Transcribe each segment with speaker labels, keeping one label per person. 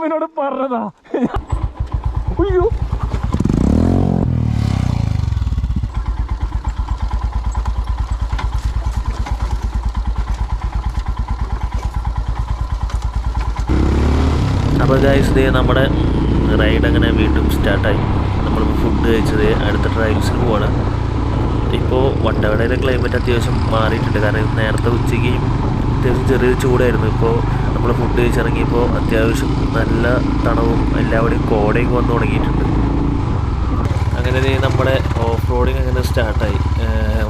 Speaker 1: ഞാനിവനോട് പറഞ്ഞതാ. അയ്യോ.
Speaker 2: അപ്പോൾ ഗൈസ് ദേ നമ്മുടെ റൈഡ് അങ്ങനെ വീണ്ടും സ്റ്റാർട്ടായി നമ്മളിപ്പോൾ ഫുഡ് കഴിച്ചത് അടുത്ത ട്രയൽസിന് പോവാണ്. ഇപ്പോൾ വട്ടവടയിലെ ക്ലൈമറ്റ് അത്യാവശ്യം മാറിയിട്ടുണ്ട്. കാരണം നേരത്തെ ഉച്ചയ്ക്ക് അത്യാവശ്യം ചെറിയൊരു ചൂടായിരുന്നു. ഇപ്പോൾ നമ്മൾ ഫുഡ് കഴിച്ചിറങ്ങിയപ്പോൾ അത്യാവശ്യം നല്ല തണവും എല്ലാവിടെയും കോടയൊക്കെ വന്നു തുടങ്ങിയിട്ടുണ്ട് അങ്ങനെ നമ്മുടെ ഓഫ് റോഡിങ് അങ്ങനെ സ്റ്റാർട്ടായി.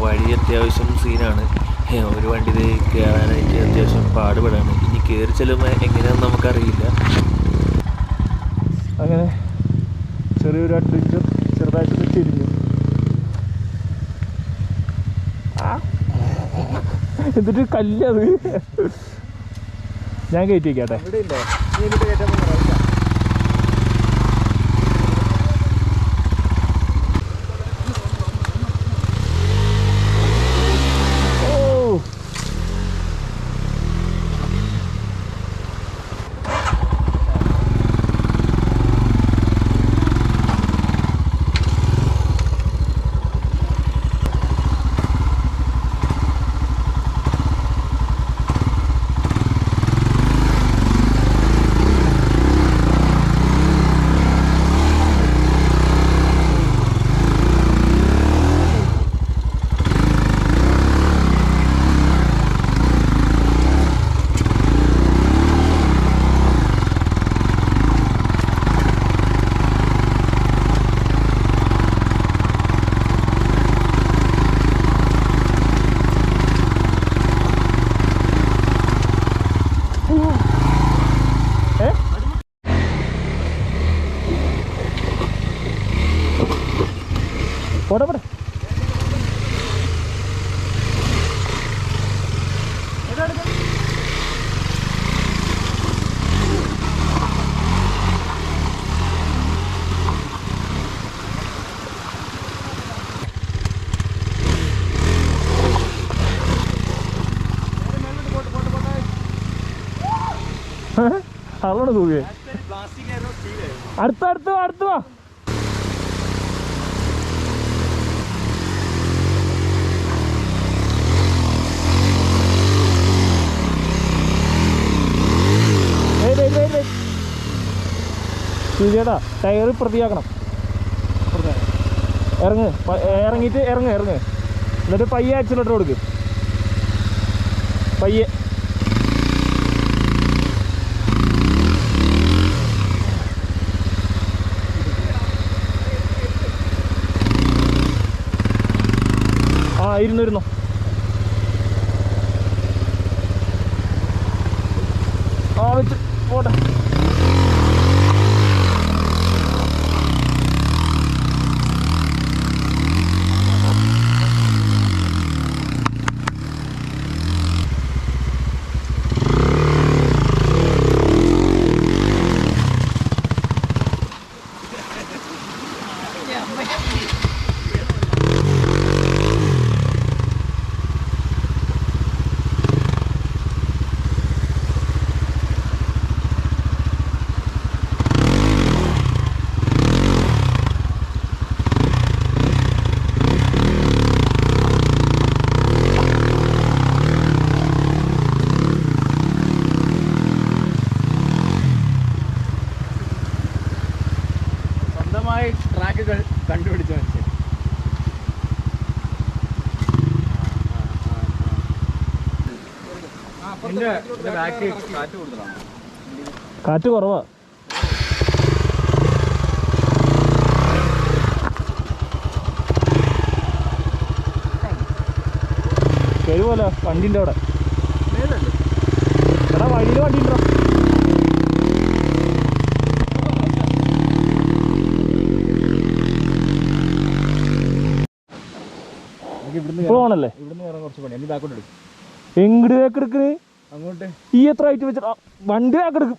Speaker 2: വഴി അത്യാവശ്യം സീനാണ് ഒരു വണ്ടി കയറാനായിട്ട് അത്യാവശ്യം പാടുപെടാണ്. ഇനി കയറി ചെല്ലുമ്പോൾ എങ്ങനെയാണെന്ന് നമുക്കറിയില്ല.
Speaker 1: അങ്ങനെ ചെറിയൊരു അഡ്വഞ്ചർ ചെറുതായിട്ടൊന്ന് തിരിഞ്ഞു ആ. എന്നിട്ട് കല്ലത് ഞാൻ കയറ്റി വയ്ക്കാട്ടെ ഓ ഏ? പോട്ടെ പോട്ടെ അതോടെ തൂകെ അടുത്ത അടുത്ത അടുത്ത വാ. ഏയ്. ടയർ പ്രതിയാക്കണം. ഇറങ്ങ് ഇറങ്ങിയിട്ട് ഇറങ്ങ് ഇറങ്ങ്. എന്നിട്ട് പയ്യെ ആക്സിലേറ്റർ കൊടുക്ക്. പയ്യെ. ഇരുന്നു ഇരുന്നു ആ വെച്ച് പോട്ടെ
Speaker 3: സ്വന്തമായി ട്രാക്കുകൾ കണ്ടുപിടിച്ച മനുഷ്യൻ എന്റെ ബാക്ക് കാറ്റ്
Speaker 1: കുറവാ. കഴിവല്ലോ വണ്ടിന്റെ അവിടെ? എടാ വഴിയിൽ വണ്ടി ഉണ്ടോ?
Speaker 3: ഇവിടുന്ന്
Speaker 1: പോകണല്ലേ
Speaker 3: ഇവിടുന്ന് കുറച്ച് പണി ബാക്കോട്ട് എടുക്കും.
Speaker 1: എങ്ങോട്ട് ബാക്കെടുക്കുന്നത്
Speaker 3: അങ്ങോട്ട്.
Speaker 1: ഈ എത്ര ആയിട്ട് വെച്ചിട്ട്? വണ്ടി ആക്കെടുക്കും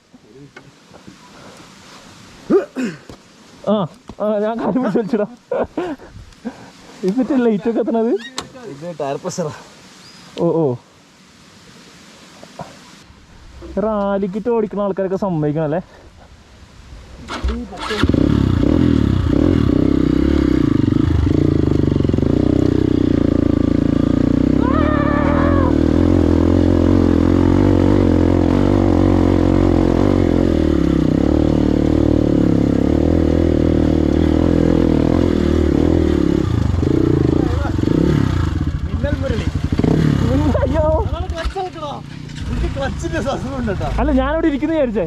Speaker 1: ആ ആ ഞാൻ കാര്യം പിടിച്ച് വലിച്ചിടാ. ഇതിട്ട് ലൈറ്റ് ഒക്കെ എത്തണത്?
Speaker 3: ഇത് ടയർ പ്രഷറാ
Speaker 1: ഓ ഓ. റാലിക്കിട്ട് ഓടിക്കുന്ന ആൾക്കാരൊക്കെ സമ്മതിക്കണം അല്ലേ? അല്ല ഞാനവിടെ ഇരിക്കുന്ന വിചാരിച്ചേ.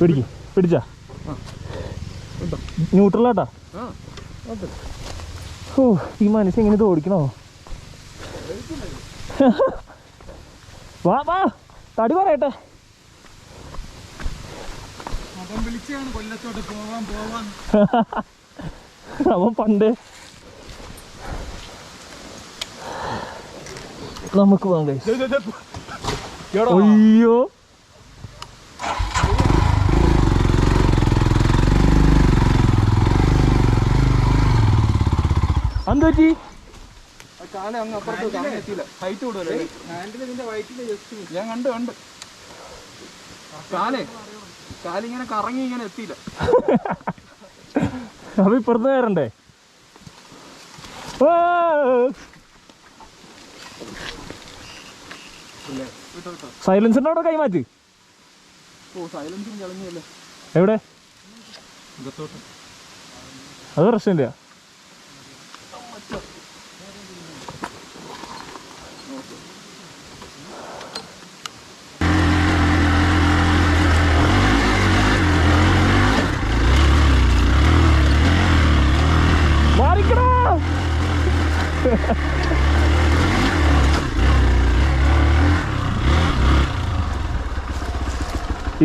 Speaker 1: പിടിക്ക് പിടിച്ചാ. ന്യൂട്രലാട്ടാ ഓ ഈ മനുഷ്യൻ ഇങ്ങനെ ഇത് ഓടിക്കണോ? വാ വാ തടി പറയട്ടെ.
Speaker 3: അവൻ
Speaker 1: പണ്ട് നമുക്ക് പോകാം. അയ്യോ. എന്ത് പറ്റി
Speaker 3: കാലം അങ്ങ് അപ്പുറത്ത് ഹൈറ്റ് ഞാൻ കണ്ടു കണ്ട്. കാലേ കാലിങ്ങനെ കറങ്ങി ഇങ്ങനെ എത്തിയില്ല.
Speaker 1: അപ്പൊ ഇപ്പുറത്ത് കയറണ്ടേ? ആ! സൈലൻസറിന്റെ അവിടെ കൈമാറ്റ്. എവിടെ? അത് പ്രശ്നമില്ല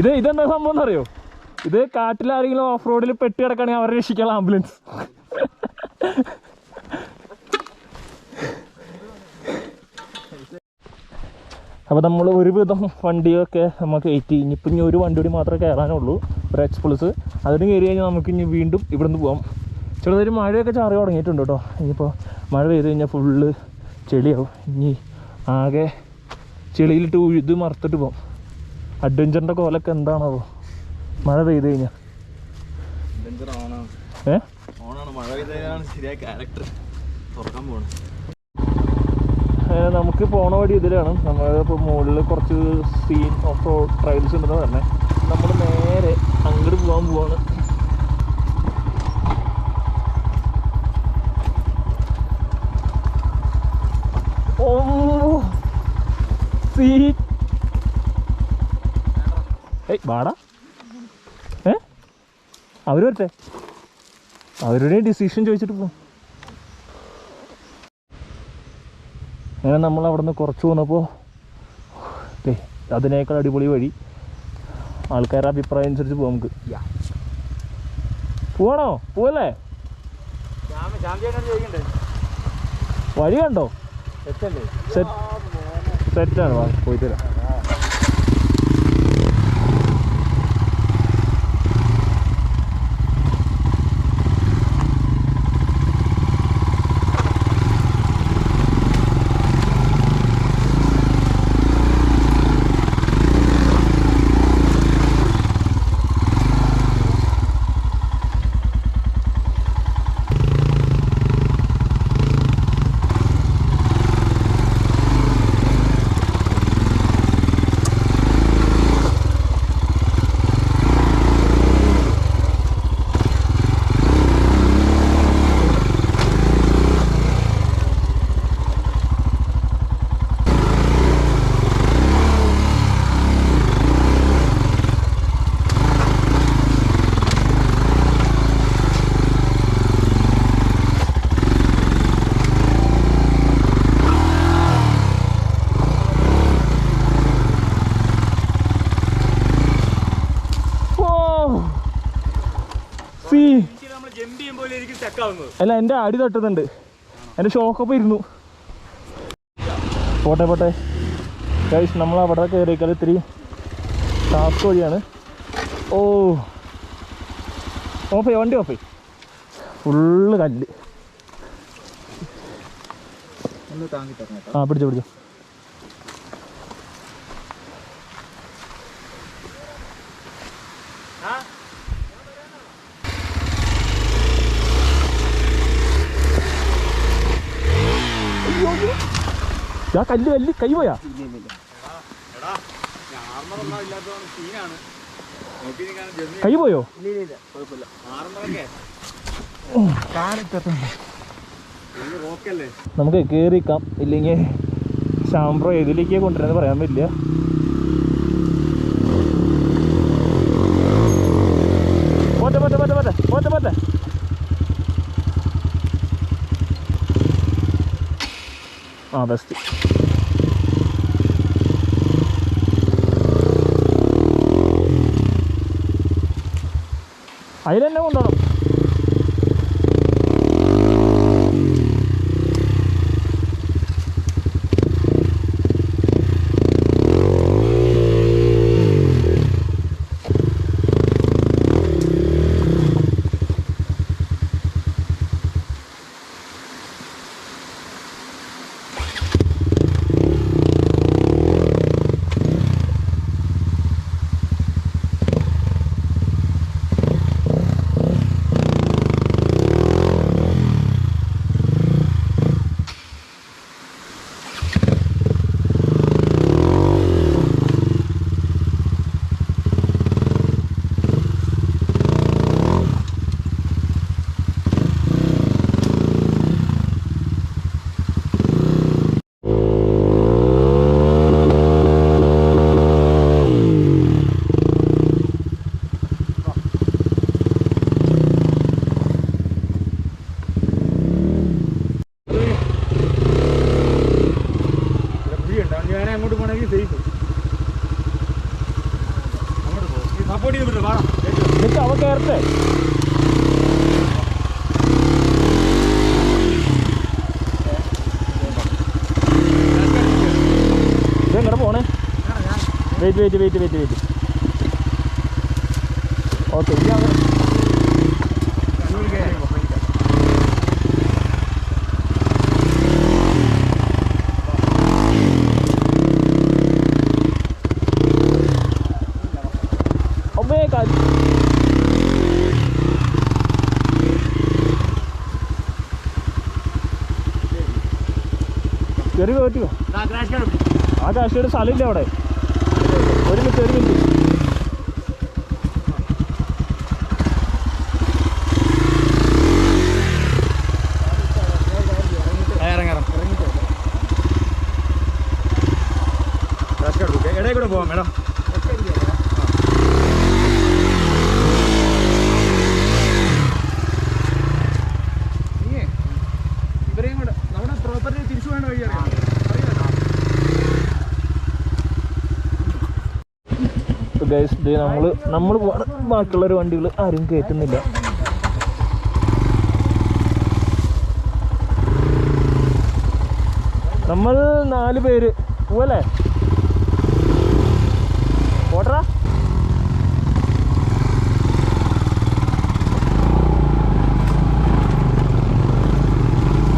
Speaker 1: ഇത് ഇതെന്താ സംഭവം എന്നറിയോ? ഇത് കാട്ടിലാരെങ്കിലും ഓഫ് റോഡിൽ പെട്ടി കിടക്കുകയാണെങ്കിൽ അവരെ രക്ഷിക്കാനുള്ള ആംബുലൻസ് അപ്പോൾ നമ്മൾ ഒരുവിധം വണ്ടിയൊക്കെ നമുക്ക് എയ്റ്റി ഇനിയിപ്പോൾ ഇനി ഒരു വണ്ടി കൂടി മാത്രമേ കയറാനുള്ളൂ. ഒരു എക്സ് പ്ലസ് അതിന് കയറി കഴിഞ്ഞാൽ നമുക്ക് ഇനി വീണ്ടും ഇവിടുന്ന് പോകാം ചെറുതൊരു മഴയൊക്കെ ചാറി തുടങ്ങിയിട്ടുണ്ട് കേട്ടോ. ഇനിയിപ്പോൾ മഴ പെയ്ത് കഴിഞ്ഞാൽ ഫുള്ള് ചെളിയാവും. ഇനി ആകെ ചെളിയിലിട്ട് ഉഴുത് മറത്തിട്ട് പോകും അഡ്വഞ്ചറിന്റെ കോലൊക്കെ എന്താണോ മഴ പെയ്ത് കഴിഞ്ഞാൽ ഏ, നമുക്ക് പോണ വഴി ഇതിലാണ്. നമ്മളിപ്പോൾ മുകളിൽ കുറച്ച് സീൻ ഓഫ് റോഡ് ട്രയൽസ് ഉണ്ടെന്ന് പറഞ്ഞേ. നമ്മൾ നേരെ അങ്ങോട്ട് പോകാൻ പോവാണ്. വാടാ. ഏ? അവർ വരട്ടെ അവരുടെ ഡിസിഷൻ ചോദിച്ചിട്ട് പോകും അങ്ങനെ നമ്മൾ അവിടെ നിന്ന് കുറച്ച് പോന്നപ്പോൾ അതിനേക്കാൾ അടിപൊളി വഴി ആൾക്കാരുടെ അഭിപ്രായം അനുസരിച്ച് പോവാം നമുക്ക്. പോവാണോ? പോവല്ലേ? വഴി കണ്ടോ? സെറ്റ് സെറ്റാണ് പോയി തരാം ഓ സീ
Speaker 3: നമ്മൾ ജമ്പ് ചെയ്യുമ്പോൾ എനിക്ക് സ്റ്റക്കാവുന്നത്
Speaker 1: അല്ല എന്റെ അടി തട്ടുന്നുണ്ട്. എന്റെ ഷോക്കൊപ്പം ഇരുന്നു. പോട്ടെ പോട്ടെ. കഴിച്ച് നമ്മൾ അവിടെ കയറിയേക്കാൾ ഇത്തിരി ടാസ്ക് വഴിയാണ്. ഓ. ഓഫേ വണ്ടി ഓഫേ ഫുള്ള് കല്ല്. ആ പിടിച്ചോ പിടിച്ചോ. ആ കല്ല് കല്ല് കൈ പോയാ? കൈ പോയോ? നമുക്ക് കേറിക്കാം. ഇല്ലെങ്കിൽ ശാംബ്രോ ഏതിലേക്ക് കൊണ്ടുവരുന്നത് പറയാൻ പറ്റില്ല. ആ ബെസ്റ്റ് അതിൽ തന്നെ കൊണ്ടുപോകണം
Speaker 3: ഞാൻ അങ്ങോട്ട് പോകണമെങ്കിൽ സേഫ് അങ്ങോട്ട് പോകും സപ്പോർട്ട് ചെയ്ത് വിട്ടോ വേണം
Speaker 1: എന്നിട്ട് അവ കയറട്ടെ ഇത് എങ്ങനെ പോണേ wait wait wait wait wait okay ഇനി കാര്യം കയറി പറ്റുമോ ആ കാശിയുടെ സ്ഥലമില്ല അവിടെ ഒരു മിനിറ്റ് ഒരു മിനിറ്റ്
Speaker 3: ഇറങ്ങാം ഇടയിൽ കൂടെ പോവാം മേഡം. ഇവരെയും കൂടെ നമ്മുടെ പ്രോപ്പർട്ടി തിരിച്ചു വഴി അറിയാം
Speaker 1: നമ്മൾ നമ്മൾ ബാക്കിയുള്ള ഒരു വണ്ടികൾ ആരും കയറ്റുന്നില്ല നമ്മൾ നാല് പേര് പോവല്ലേ ഓട്ടറാ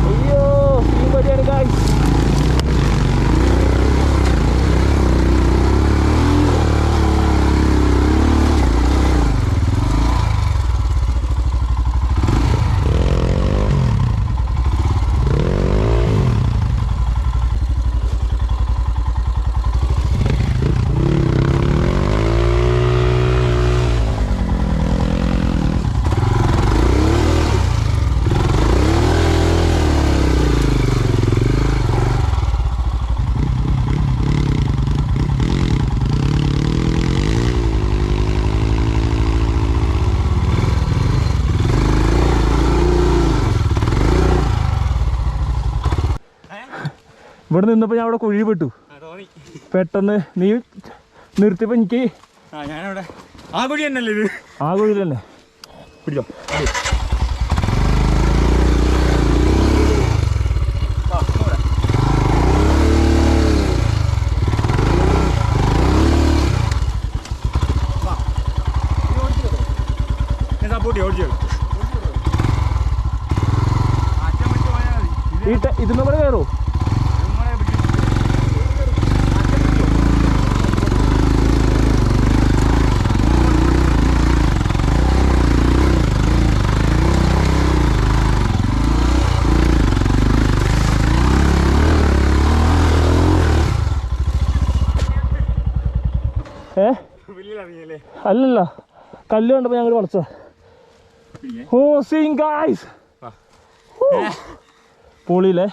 Speaker 1: അയ്യോ ഈ വഴിയാണ് ഗൈസ് ഇവിടെ നിന്നപ്പോൾ ഞാൻ അവിടെ കുഴി പെട്ടു പെട്ടെന്ന് നീ നിർത്തിയപ്പോൾ എനിക്ക്
Speaker 3: ആ കുഴി തന്നെയല്ലേ ഇത്?
Speaker 1: ആ കുഴി തന്നെ.
Speaker 3: പിടിച്ചോ. ഇതിന് ഓടിച്ചു
Speaker 1: ഈ ട- ഇതിന്ന് കൂടെ കയറോ അല്ലല്ല കല്ല് കണ്ടപ്പോ ഞങ്ങൾ വളച്ച ഓ സീൻ ഗായ്സ് പൊളിയില്ലേ?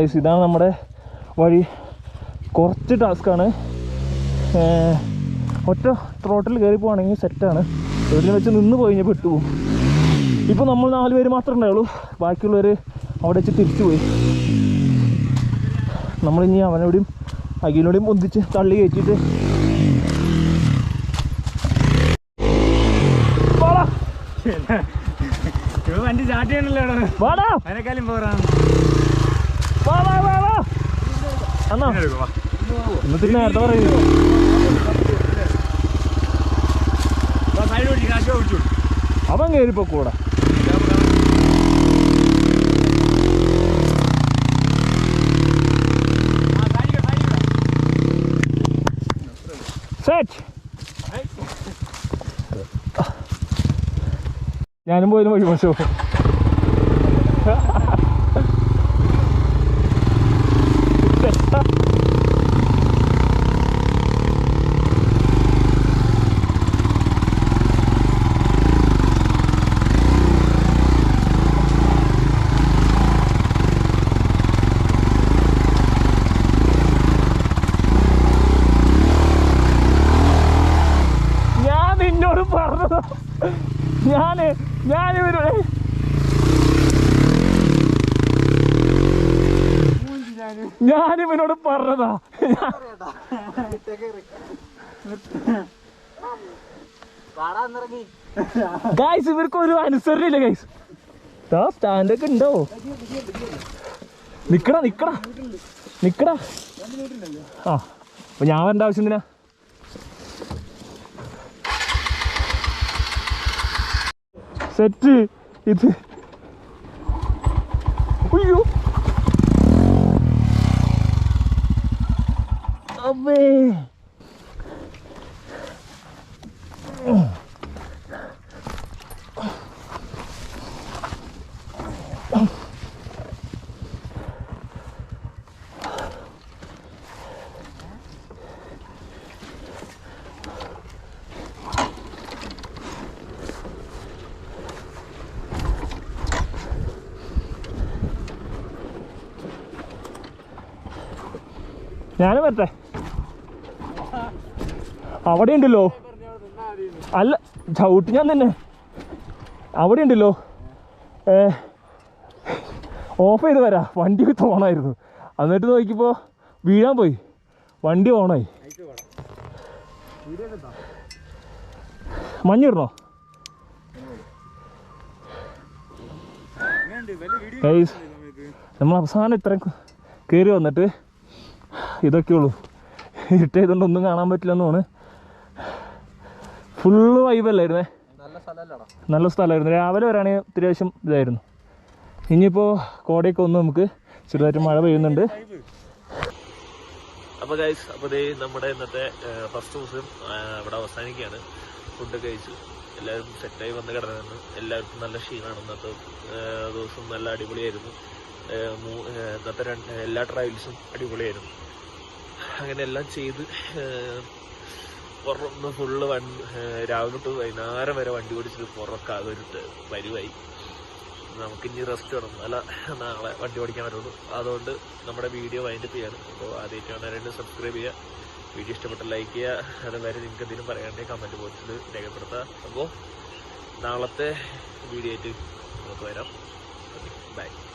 Speaker 1: ഗൈസ് ഇതാണ് നമ്മുടെ വഴി. കുറച്ച് ടാസ്ക്കാണ് ഒറ്റ ത്രോട്ടിൽ കയറി പോവാണെങ്കിൽ സെറ്റാണ് എവിടെ വെച്ച് നിന്ന് പോയി കഴിഞ്ഞാൽ പെട്ടുപോകും ഇപ്പോൾ നമ്മൾ നാല് പേര് മാത്രമേ ഉണ്ടാവുള്ളൂ ബാക്കിയുള്ളവർ അവിടെ വെച്ച് തിരിച്ചു പോയി. നമ്മളിനി അവനോടെയും അഖിലിനോടെയും ഒന്നിച്ച് തള്ളി കയറ്റിയിട്ട്
Speaker 3: വണ്ടി സ്റ്റാർട്ട് ചെയ്യണല്ലോ
Speaker 1: വാടാ,
Speaker 3: അതിനേക്കാളും പോറാണ്
Speaker 1: വാ, വാ, വാ, വാ. അണ്ണാ എന്നിട്ട് നേരത്തെ പറയുന്നു അവൻ കയറിപ്പോ കൂടെ ഞാനും പോയതിന് വഴി മോശം ഞാൻ നിന്നോട് പറഞ്ഞതാ ഞാൻ ഞാനിവരുടെ ഞാനിവനോട് പറഞ്ഞതാ. ഗൈസ് ഇവർക്ക് ഒരു അനുസരണയില്ല ഗൈസ് സ്റ്റാൻഡൊക്കെ ഉണ്ടോ? നിക്കടാ നിക്കടാ. നിക്കടാ. ആ അപ്പൊ ഞാൻ വരേണ്ട ആവശ്യം എന്തിനാ? സെറ്റ് ഇത്. അയ്യോ. അമ്മേ ഞാനും വരട്ടെ അവിടെ ഉണ്ടല്ലോ അല്ല ചവിട്ടി ഞാൻ തന്നെ. അവിടെ ഉണ്ടല്ലോ ഓഫ് ചെയ്ത് വരാ. വണ്ടി വിത്ത് ഓണായിരുന്നു. എന്നിട്ട് നോക്കിയപ്പോൾ വീഴാൻ പോയി. വണ്ടി ഓണായി. മഞ്ഞിടണോ നമ്മൾ അവസാനം ഇത്രയും കയറി വന്നിട്ട് ഇതൊക്കെയുള്ളൂ. ഉള്ളൂ ഇരുട്ടായതുകൊണ്ട് ഒന്നും കാണാൻ പറ്റില്ലെന്നാണ് ഫുള്ള് വൈബല്ലായിരുന്നേ
Speaker 3: നല്ല
Speaker 1: സ്ഥലമായിരുന്നു. രാവിലെ വരാണെങ്കിൽ അത്യാവശ്യം ഇതായിരുന്നു. ഇനിയിപ്പോൾ കോടയൊക്കെ ഒന്ന് നമുക്ക് ചെറുതായിട്ട് മഴ പെയ്യുന്നുണ്ട്.
Speaker 2: അപ്പോൾ ഗൈസ് അപ്പോൾ ദേ നമ്മുടെ ഇന്നത്തെ ഫസ്റ്റ് ദിവസം അവിടെ ഇവിടെ അവസാനിക്കുകയാണ്. ഫുഡ് കഴിച്ചു. എല്ലാവരും സെറ്റായി വന്ന് കിടന്നു എല്ലാവർക്കും നല്ല ക്ഷീണമാണ്. ഇന്നത്തെ ദിവസം നല്ല അടിപൊളിയായിരുന്നു. ഇന്നത്തെ രണ്ട് എല്ലാ ട്രയൽസും അടിപൊളിയായിരുന്നു. അങ്ങനെ എല്ലാം ചെയ്ത് പുറന്ന് ഫുള്ള് വണ്ടി രാവിലെ തൊട്ട് വൈകുന്നേരം വരെ വണ്ടി ഓടിച്ചിട്ട് പുറക്കാതെ ഒരു ടെ- വരുവായി. നമുക്കിനി റെസ്റ്റ് വേണം. അല്ല നാളെ വണ്ടി ഓടിക്കാൻ പറ്റുള്ളൂ അതുകൊണ്ട് നമ്മുടെ വീഡിയോ വൈൻഡപ്പ് ചെയ്യാണ്. അപ്പോൾ ആദ്യമായിട്ടാണ് രണ്ട് സബ്സ്ക്രൈബ് ചെയ്യുക. വീഡിയോ ഇഷ്ടപ്പെട്ട ലൈക്ക് ചെയ്യുക. അതുവരെ നിങ്ങൾക്ക് എന്തെങ്കിലും പറയാണ്ടേ കമന്റ് ബോക്സിൽ രേഖപ്പെടുത്തുക. അപ്പോൾ നാളത്തെ വീഡിയോ ആയിട്ട് നമുക്ക് വരാം. ബൈ